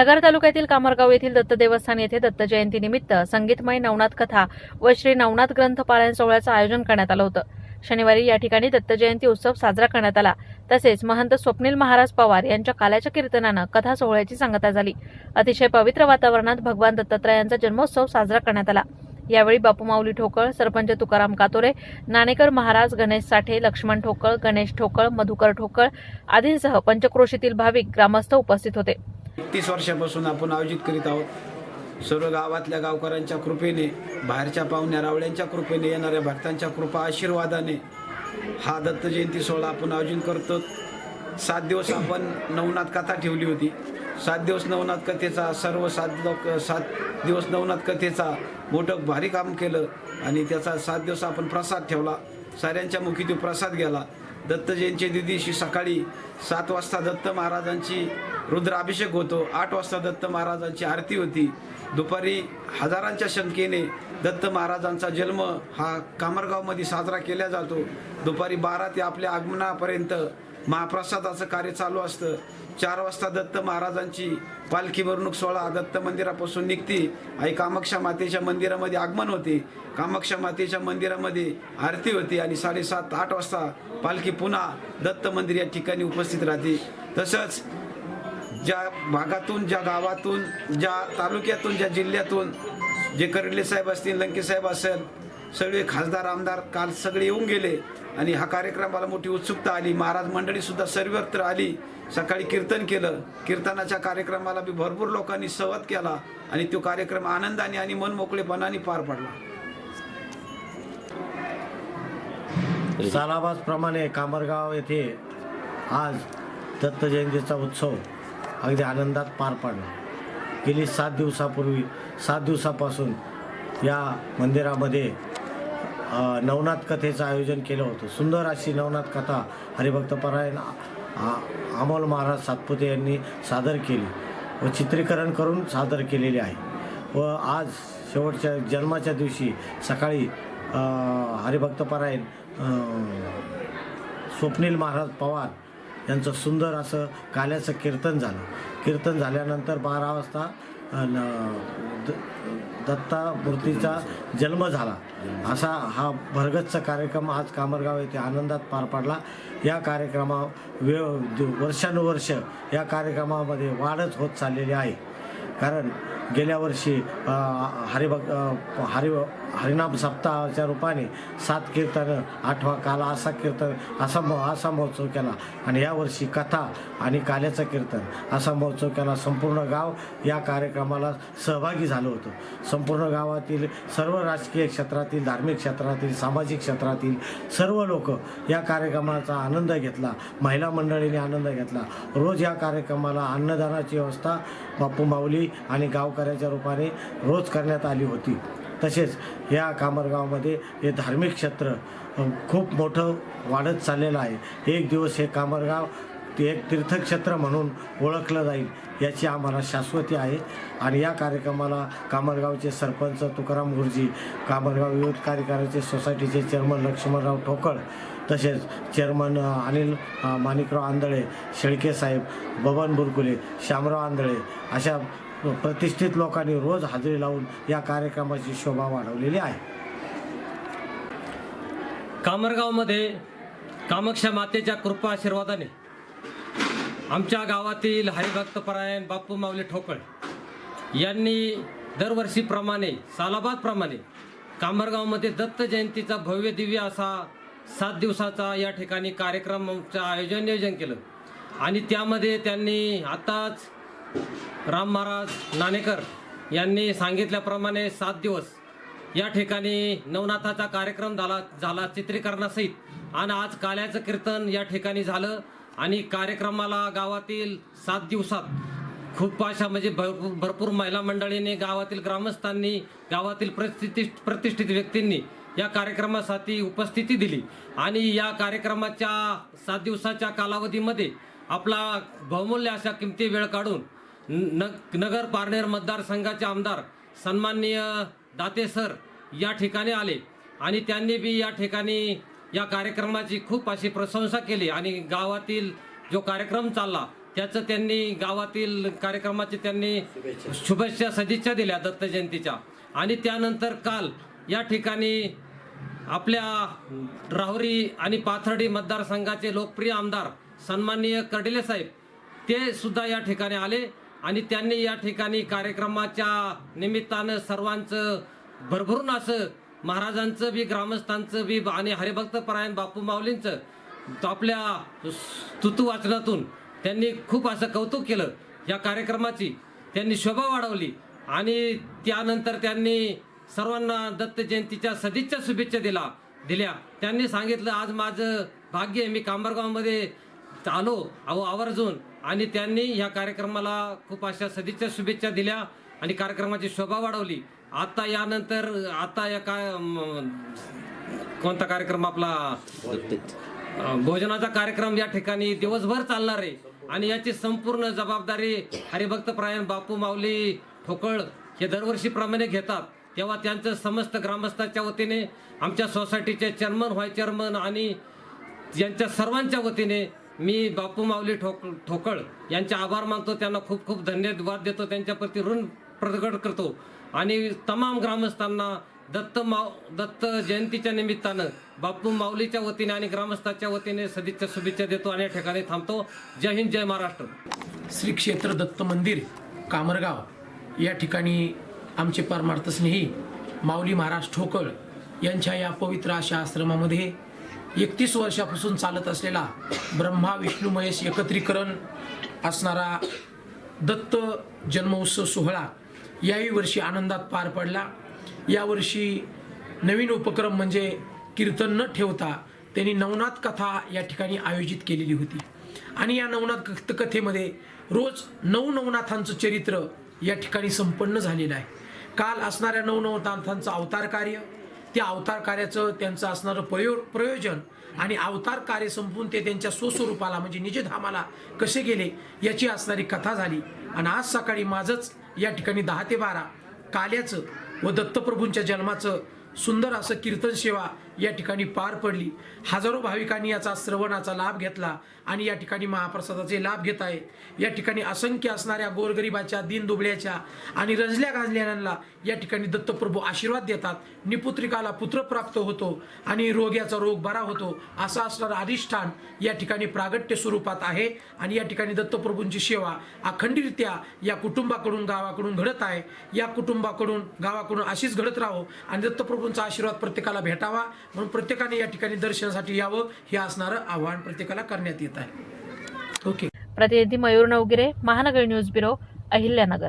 नगर तालुक्यातील कामरगाव येथील दत्त देवस्थान येथे दत्त जयंतीनिमित्त संगीतमय नवनाथ कथा व श्री नवनाथ ग्रंथ पारायण सोहळ्याचं आयोजन करण्यात आलं होतं. शनिवारी या ठिकाणी दत्त जयंती उत्सव साजरा करण्यात आला. तसेच महंत स्वप्नील महाराज पवार यांच्या काल्याच्या कीर्तनानं कथा सोहळ्याची सांगता झाली. अतिशय पवित्र वातावरणात भगवान दत्तात्रयांचा जन्मोत्सव साजरा करण्यात आला. यावेळी बापू माऊली ठोकळ सरपंच तुकाराम कातोरे नाणेकर महाराज गणेश साठे लक्ष्मण ठोकळ गणेश ठोकळ मधुकर ठोकळ आदींसह पंचक्रोशीतील भाविक ग्रामस्थ उपस्थित होते. तीस वर्षापासून आपण आयोजित करीत आहोत. सर्व गावातल्या गावकऱ्यांच्या कृपेने बाहेरच्या पाहुण्या रावळ्यांच्या कृपेने येणाऱ्या भक्तांच्या कृपा आशीर्वादाने हा दत्त जयंती सोहळा आपण आयोजन करतो. सात दिवस आपण नवनाथ कथा ठेवली होती. सात दिवस नवनाथ कथेचा सर्व सात लोक सात दिवस नवनाथ कथेचा मोठं भारी काम केलं आणि त्याचा सात दिवस आपण प्रसाद ठेवला. साऱ्यांच्या मुखी तो प्रसाद गेला. दत्त जयंती दिवशी सकाळी सात वाजता दत्त महाराजांची रुद्राभिषेक होतो. आठ वाजता दत्त महाराजांची आरती होती. दुपारी हजारांच्या संख्येने दत्त महाराजांचा जन्म हा कामरगावमध्ये साजरा केला जातो. दुपारी बारा ते आपल्या आगमनापर्यंत महाप्रसादाचं कार्य चालू असतं. चार वाजता दत्त महाराजांची पालखी मिरवणूक सोहळा. दत्त मंदिरापासून निघते. आई कामाक्षा मातेच्या मंदिरामध्ये आगमन होते. कामाक्षा मातेच्या मंदिरामध्ये आरती होती आणि साडेसात आठ वाजता पालखी पुन्हा दत्त मंदिर या ठिकाणी उपस्थित राहते. तसंच ज्या भागातून ज्या गावातून ज्या तालुक्यातून ज्या जिल्ह्यातून जे करडले साहेब असतील लंकेसाहेब असेल सगळे खासदार आमदार काल सगळे येऊन गेले आणि हा कार्यक्रमाला मोठी उत्सुकता आली. महाराज मंडळी सुद्धा सर्वत्र आली. सकाळी कीर्तन केलं. कीर्तनाच्या कार्यक्रमाला बी भरपूर लोकांनी सहवाद केला आणि तो कार्यक्रम आनंदाने आणि मनमोकळेपणाने पार पडला. सालाबाजप्रमाणे कामरगाव येथे आज दत्त जयंतीचा उत्सव अगदी आनंदात पार पडला. गेली सात दिवसापूर्वी सात दिवसापासून या मंदिरामध्ये नवनाथ कथेचं आयोजन केलं होतं. सुंदर अशी नवनाथ कथा हरिभक्तपरायण आ- अमोल महाराज सातपुते यांनी सादर केली व चित्रीकरण करून सादर केलेली आहे. व आज शेवटच्या जन्माच्या दिवशी सकाळी हरिभक्तपरायण स्वप्नील महाराज पवार यांचं सुंदर असं काल्याचं कीर्तन झालं. कीर्तन झाल्यानंतर बारा वाजता दत्ता मूर्तीचा जन्म झाला. असा हा भरगतचा कार्यक्रम आज कामरगाव येथे आनंदात पार पाडला. या कार्यक्रमा वे वर्षानुवर्ष या कार्यक्रमामध्ये वाढच होत चाललेली आहे. कारण गेल्या वर्षी हरिभक्त हरि हरिनाम सप्ताहाच्या रूपाने सात कीर्तनं आठवा काला असा कीर्तन असा मो असा महोत्सव केला. आणि यावर्षी कथा आणि काल्याचं कीर्तन असा महोत्सव केला. संपूर्ण गाव या कार्यक्रमाला सहभागी झालं होतं. संपूर्ण गावातील सर्व राजकीय क्षेत्रातील धार्मिक क्षेत्रातील सामाजिक क्षेत्रातील सर्व लोक या कार्यक्रमाचा आनंद घेतला. महिला मंडळीने आनंद घेतला. रोज या कार्यक्रमाला अन्नदानाची व्यवस्था बापू माऊली आणि गावकऱ्याच्या रूपाने रोज करण्यात आली होती. तसेच या कामरगावमध्ये हे धार्मिक क्षेत्र खूप मोठं वाढत चाललेलं आहे. एक दिवस हे कामरगाव ते एक तीर्थक्षेत्र म्हणून ओळखलं जाईल याची आम्हाला शाश्वती आहे. आणि या कार्यक्रमाला कामरगावचे सरपंच तुकाराम गुरुजी कामरगाव विविध कार्यकाराचे सोसायटीचे चेअरमन लक्ष्मणराव ठोकळ तसेच चेअरमन अनिल माणिकराव आंधळे शेळके साहेब बबन बुरकुले श्यामराव आंधळे अशा प्रतिष्ठित लोकांनी रोज हजेरी लावून या कार्यक्रमाची शोभा वाढवलेली आहे. कामरगावमध्ये कामाक्षा मातेच्या कृपा आशीर्वादाने आमच्या गावातील हरिभक्तपरायण बापू माऊली ठोकळ यांनी दरवर्षीप्रमाणे सालाबादप्रमाणे कामरगावमध्ये दत्त जयंतीचा भव्य दिव्य असा सात दिवसाचा या ठिकाणी कार्यक्रमाचं आयोजन नियोजन केलं. आणि त्यामध्ये त्यांनी आताच राम महाराज नाणेकर यांनी सांगितल्याप्रमाणे सात दिवस या ठिकाणी नवनाथाचा कार्यक्रम झाला झाला चित्रीकरणासहित. आणि आज काल्याचं कीर्तन या ठिकाणी झालं आणि कार्यक्रमाला गावातील सात दिवसात खूप अशा म्हणजे भरपूर भरपूर महिला मंडळींनी गावातील ग्रामस्थांनी गावातील प्रतिष्ठित प्रतिष्ठित व्यक्तींनी या कार्यक्रमासाठी उपस्थिती दिली. आणि या कार्यक्रमाच्या सात दिवसाच्या कालावधीमध्ये आपला बहुमूल्य अशा किमती वेळ काढून न नगर पारनेर मतदारसंघाचे आमदार सन्माननीय दाते सर या ठिकाणी आले आणि त्यांनी बी या ठिकाणी या कार्यक्रमाची खूप अशी प्रशंसा केली आणि गावातील जो कार्यक्रम चालला त्याचं त्यांनी गावातील कार्यक्रमाची त्यांनी शुभेच्छा सदिच्छा दिल्या दत्त जयंतीच्या. आणि त्यानंतर काल या ठिकाणी आपल्या राहुरी आणि पाथर्डी मतदारसंघाचे लोकप्रिय आमदार सन्माननीय कर्डिले साहेब ते सुद्धा या ठिकाणी आले. आणि त्यांनी या ठिकाणी कार्यक्रमाच्या निमित्तानं सर्वांचं भरभरून असं महाराजांचं बी ग्रामस्थांचं बी आणि हरिभक्त परायण बापू माऊलींचं तो आपल्या स्तुतू वाचनातून त्यांनी खूप असं कौतुक केलं. या कार्यक्रमाची त्यांनी शोभा वाढवली आणि त्यानंतर त्यांनी सर्वांना दत्त जयंतीच्या सदिच्छा शुभेच्छा दिला दिल्या. त्यांनी सांगितलं आज माझं भाग्य आहे. मी कांबरगावमध्ये आलो अहो आवर्जून आणि त्यांनी ह्या कार्यक्रमाला खूप अशा सदिच्छा शुभेच्छा दिल्या आणि कार्यक्रमाची शोभा वाढवली. आता यानंतर आता या काय कोणता कार्यक्रम आपला? भोजनाचा कार्यक्रम या ठिकाणी दिवसभर चालणार आहे. आणि याची संपूर्ण जबाबदारी हरिभक्त प्रायण बापू माऊली ठोकळ हे दरवर्षीप्रमाणे घेतात. तेव्हा त्यांचं समस्त ग्रामस्थाच्या वतीने आमच्या सोसायटीचे चेअरमन व्हाय चेअरमन आणि यांच्या सर्वांच्या वतीने मी बापू माऊली ठोक ठोकळ यांचे आभार मानतो त्यांना खूप खूप धन्यवाद देतो त्यांच्याप्रती ऋण प्रगट करतो. आणि तमाम ग्रामस्थांना दत्त माव दत्त जयंतीच्या निमित्तानं बापू माऊलीच्या वतीने आणि ग्रामस्थाच्या वतीने सदिच्छा शुभेच्छा देतो आणि या ठिकाणी थांबतो. जय हिंद जय महाराष्ट्र. श्री क्षेत्र दत्त मंदिर कामरगाव. या ठिकाणी आमचे परमार्थस्नेही माऊली महाराज ठोकळ यांच्या या पवित्र अशा आश्रमामध्ये एकतीस वर्षापासून चालत असलेला ब्रह्मा विष्णू महेश एकत्रीकरण असणारा दत्त जन्मोत्सव सोहळा याही वर्षी आनंदात पार पडला. यावर्षी नवीन उपक्रम म्हणजे कीर्तन न ठेवता त्यांनी नवनाथ कथा या ठिकाणी आयोजित केलेली होती. आणि या नवनाथ कथेमध्ये रोज नऊ नवनाथांचं चरित्र या ठिकाणी संपन्न झालेलं आहे. काल असणाऱ्या नवनवनाथांचं अवतार कार्य त्या अवतार कार्याचं त्यांचं असणारं प्रयो प्रयोजन आणि अवतार कार्य संपून ते त्यांच्या स्वस्वरूपाला म्हणजे निजधामाला कसे गेले याची असणारी कथा झाली. आणि आज सकाळी माझंच या ठिकाणी दहा ते बारा काल्याचं व दत्तप्रभूंच्या जन्माचं सुंदर असं कीर्तन सेवा या ठिकाणी पार पडली. हजारो भाविकांनी याचा श्रवणाचा लाभ घेतला आणि या ठिकाणी महाप्रसादाचे लाभ घेत आहेत या ठिकाणी असंख्य असणाऱ्या गोरगरिबाच्या दीनदुबळ्याच्या आणि रंजल्या गाजलेल्यांना या ठिकाणी दत्तप्रभू आशीर्वाद देतात. निपुत्रिकाला पुत्र प्राप्त होतो आणि रोग्याचा रोग बरा होतो असा असणारं अधिष्ठान या ठिकाणी प्रागट्य स्वरूपात आहे आणि या ठिकाणी दत्तप्रभूंची सेवा अखंडरित्या या कुटुंबाकडून गावाकडून घडत आहे. या कुटुंबाकडून गावाकडून अशीच घडत राहो आणि दत्तप्रभूंचा आशीर्वाद प्रत्येकाला भेटावा. म्हणून प्रत्येकाने या ठिकाणी दर्शनासाठी यावं हे असणारं आव्हान प्रत्येकाला करण्यात येत आहे. ओके. प्रतिनिधी मयूर नवगिरे महानगर न्यूज ब्युरो अहिल्यानगर.